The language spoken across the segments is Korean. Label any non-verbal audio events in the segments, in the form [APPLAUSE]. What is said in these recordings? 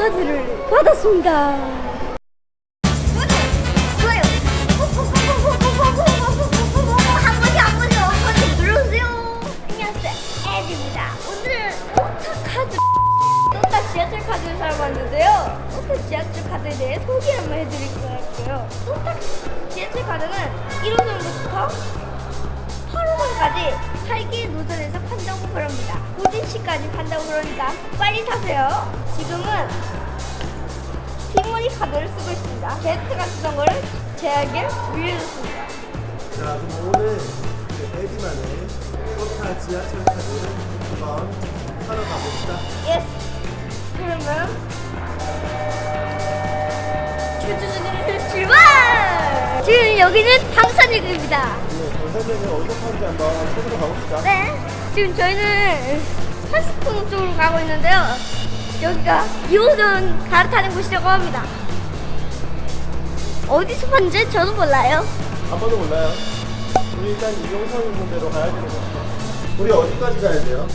카드를 받았습니다. 소개 한번 해드릴 거고요. 또타 지하철 카드는 1호선부터 8호선까지 8개 노선에서 판다고 그럽니다. 고진 시까지 판다고 그러니까 빨리 사세요. 지금은 티모니 카드를 쓰고 있습니다. 게스트가 쓰던 거를 제에게 빌려줬습니다. 자, 그럼 오늘 에디만의 포타 지하철 카드를 한번 사러 가봅시다. 예스. 그러면 지금 여기는 당산역입니다. 네, 전사님은 어디서 파는지 한번 찾으러 가봅시다. 네. 지금 저희는 한스푼 쪽으로 가고 있는데요. 여기가 2호선 갈아타는 곳이라고 합니다. 어디서 파는지 저도 몰라요. 한 번도 몰라요. 우리 일단 이용선 있는 데로 가야 되는 거죠. 우리 어디까지 가야 돼요?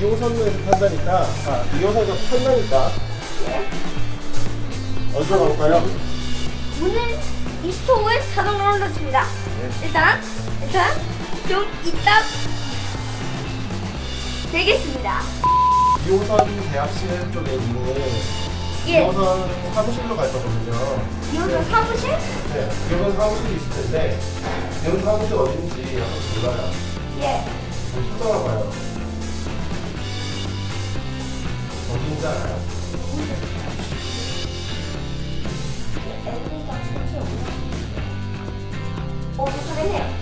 2호선에서 탄다니까, 아, 2호선에서 탄다니까. 어디로 가볼까요? 문은 20초 후에 자동으로 열어줍니다. 일단, 일단 좀 이따 되겠습니다. 2호선 대학실 쪽에 있는 예. 2호선 사무실로 갈 거거든요. 2호선 사무실? 네, 2호선 사무실이 있을 텐데, 2호선 사무실 어딘지 한번 몰라요. 예. 좀 찾아봐봐요. 어딘지 알아요? 어, 그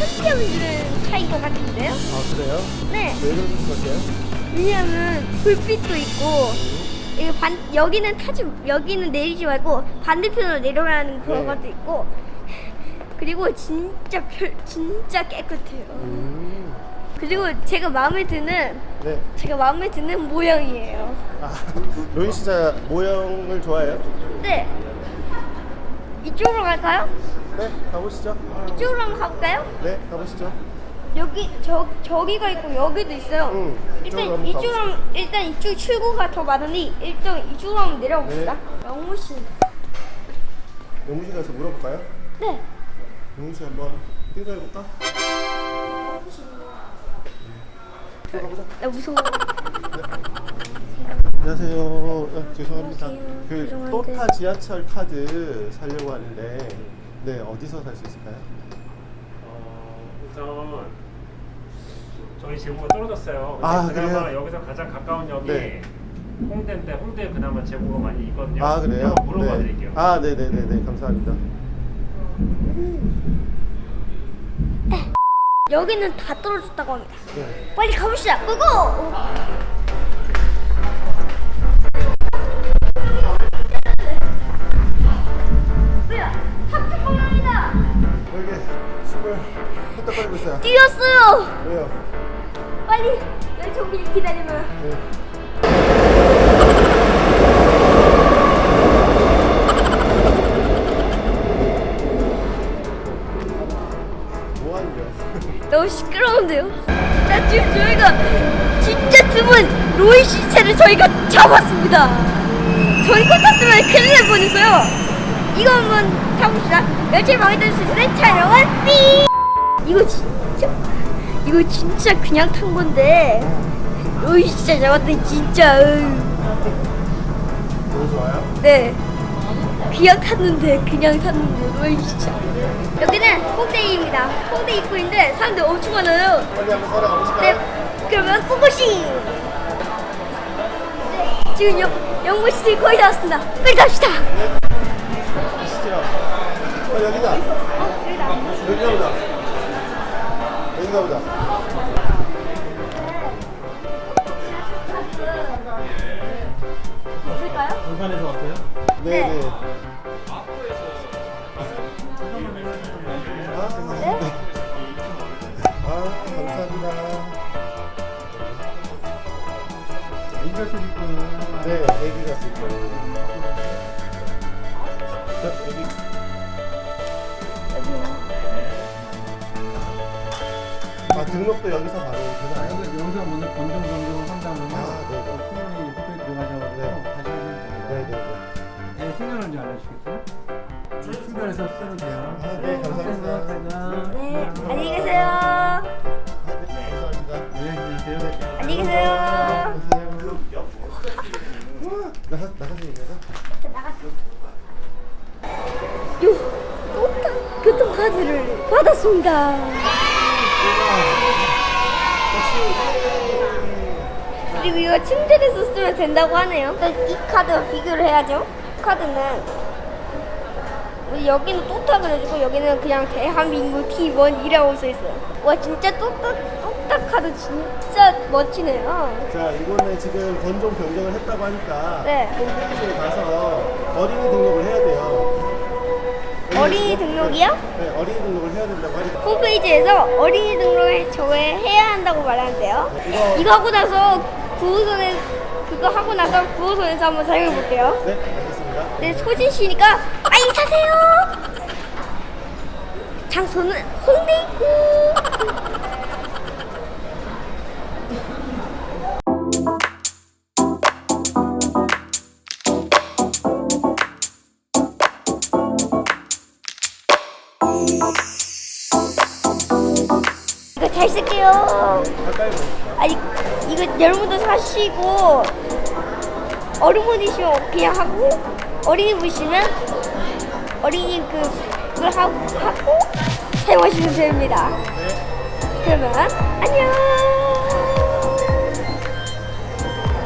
장애인에게 좀 편견을 주는 차인 것 같은데요? 아, 그래요? 네. 왜 그런 것 같아요? 왜냐하면 불빛도 있고 이게 반 여기는 타지 여기는 내리지 말고 반대편으로 내려가는 그런 네. 것도 있고 그리고 진짜 별 진짜 깨끗해요. 음. 그리고 제가 마음에 드는 네. 제가 마음에 드는 모양이에요. 아, [LAUGHS] 로인 씨자 모형을 좋아해요? 네. 이쪽으로 갈까요? 네, 가보시죠. 이쪽으로 한번 가볼까요? 네, 가보시죠. 여기 저 저기가 있고 여기도 있어요. 응, 일단 이쪽으로 한번 이쪽으로 일단 이쪽 출구가 더 많으니 일단 이쪽으로 한번 내려봅시다. 네. 영무실. 영무실 가서 물어볼까요? 네. 영무실 한번 뛰어해볼까? 들어가보자. 나 무서워. 안녕하세요. 아, 죄송합니다. 안녕하세요. 그 죄송한데. 또타 지하철 카드 살려고 하는데, 네 어디서 살 수 있을까요? 어, 우선 저희 재고가 떨어졌어요. 근데 아, 그나마 그래요? 여기서 가장 가까운 역이 네. 홍대인데 홍대에 그나마 재고가 많이 있거든요. 아 그래요? 한번 물어봐 네. 드릴게요. 아 네 네 네 네 감사합니다. 여기는 다 떨어졌다고 합니다. 네. 빨리 가봅시다. 고고. 시체를 저희가 잡았습니다. 저희 거 탔으면 큰일 날 뻔했어요? 이거 한번 타봅시다. 열차에 망했던 수 있는 촬영은 삐 이거 진짜 이거 진짜 그냥 탄 건데. 로이 시체 잡았더니 진짜. 좋아요? 네. 그냥 탔는데 그냥 탔는데. 로이 시체 여기는 홍대입니다. 홍대 입구인데 사람들 엄청 많아요? 네, 그러면 꾸고시. 지금 영, 영문 시티 거의 다 왔습니다. 빨리 갑시다. 시티야. 어, 여기다. 어, 여기다. 여기가 보다. 여기가 보다. 있을까요? 부산에서 왔어요? 네. 네. 아, 네? 아, 감사합니다. 이거 쓰니까 네, 애기가 쓸 거예요. 자, 여기. 아, 등록도 여기서 바로 되나요? 여기서 여기서 먼저 건정 변경을 한다면 아, 네, 네. 신원이 그때 들어가셔서 네. 다시 하시면 됩니다. 네, 네, 네. 네, 신원을 잘 알려주시겠어요? 신원에서 쓰면 돼요. 아, 네, 감사합니다. 카드를 받았습니다. 그리고 이거 충전해서 쓰면 된다고 하네요. 일단 이 카드와 비교를 해야죠. 카드는 우리 여기는 또따 그래가지고 여기는 그냥 대한민국 T1이라고 써 있어요. 와 진짜 또따 또따 카드 진짜 멋지네요. 자, 이번에 지금 번종 변경을 했다고 하니까 네. 홈페이지에 가서 어린이 등록을 해야 돼요. 어린이 등록이요? 네, 어린이 등록을 해야 된다고 하니까. 홈페이지에서 어린이 등록을 저에 해야 한다고 말하는데요. 이거- 이거 하고 나서 구호선에 그거 하고 나서 구호선에서 한번 사용해 볼게요. 네, 알겠습니다. 네, 소진 씨니까 빨리 사세요. 장소는 홍대 입구. 잘 쓸게요. 아니 이거 여러분도 사시고 어른분이시면 그냥 하고 어린이 분이시면 어린이 그 그걸 하고, 사용하시면 됩니다. 네. 그러면 안녕.